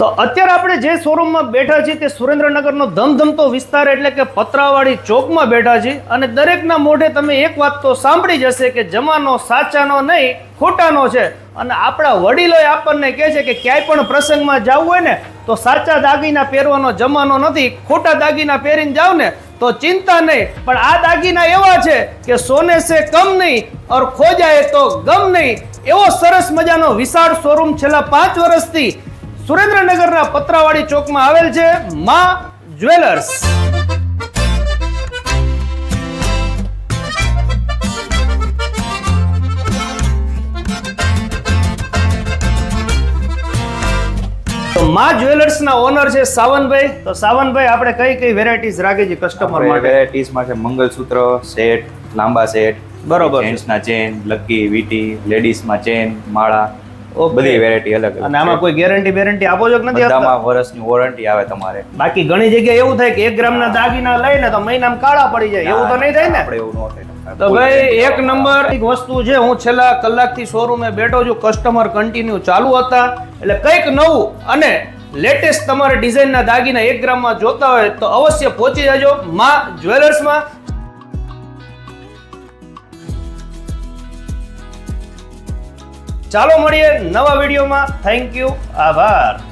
તો અત્યારે આપણે જે શોરૂમમાં બેઠા છીએ તે સુરેન્દ્રનગરનો ધમધમતો વિસ્તાર એટલે કે પતરાવાળી ચોકમાં બેઠા છીએ અને દરેકના મોઢે તમે એક વાત તો સાંભળી જશે કે જમાનો સાચાનો નહીં, ખોટાનો છે. અને આપણા વડીલોએ આપણને કહે છે કે ક્યાંય પણ પ્રસંગમાં જવું હોય ને, તો સાચા દાગીના પહેરવાનો જમાનો નથી, ખોટા દાગીના પહેરીને જાવ ને, તો ચિંતા નહીં. પણ આ દાગીના એવા છે કે સોને સે કમ નહીં ઓર ખોજાય તો ગમ નહીં. એવો સરસ મજાનો વિશાળ શોરૂમ છેલ્લા પાંચ વર્ષથી સુરેન્દ્રનગરના પત્રાવાડી ચોકમાં આવેલ છે માં જ્વેલર્સ તો જ્વેલર્સ જ્વેલર્સના ઓનર છે સાવનભાઈ તો સાવનભાઈ આપણે કઈ કઈ વેરાયટીઝ રાખી છે કસ્ટમર માટે વેરાયટીઝ માટે મંગલસૂત્ર સેટ લાંબા સેટ બરોબર. જેન્ટ્સના ચેન લકી વીટી લેડીઝમાં ચેન માળા. બધી વેરાયટી અલગ અને આમાં કોઈ ગેરંટી બેરંટી આપો છો કે નથી આપતા? બધામાં વર્ષની વોરંટી આવે તમારે. બાકી ઘણી જગ્યાએ એવું થાય કે એક ગ્રામના દાગીના લઈને તો મહિનામાં કાળા પડી જાય. એવું તો નહીં થાય ને? આપણે એવું ન થાય. તો ભાઈ એક નંબર એક વસ્તુ છે હું છેલ્લા કલાકથી શોરૂમે બેઠો છું કસ્ટમર કન્ટિન્યુ ચાલુ હતા. એટલે કંઈક નવું અને લેટેસ્ટ તમારે ડિઝાઇનના દાગીના એક ગ્રામમાં જોતા હોય તો અવશ્ય પહોંચી જજો. માં જ્વેલર્સમાં. ચાલો મળીએ નવા વિડીયોમાં. થેન્ક યુ આભાર.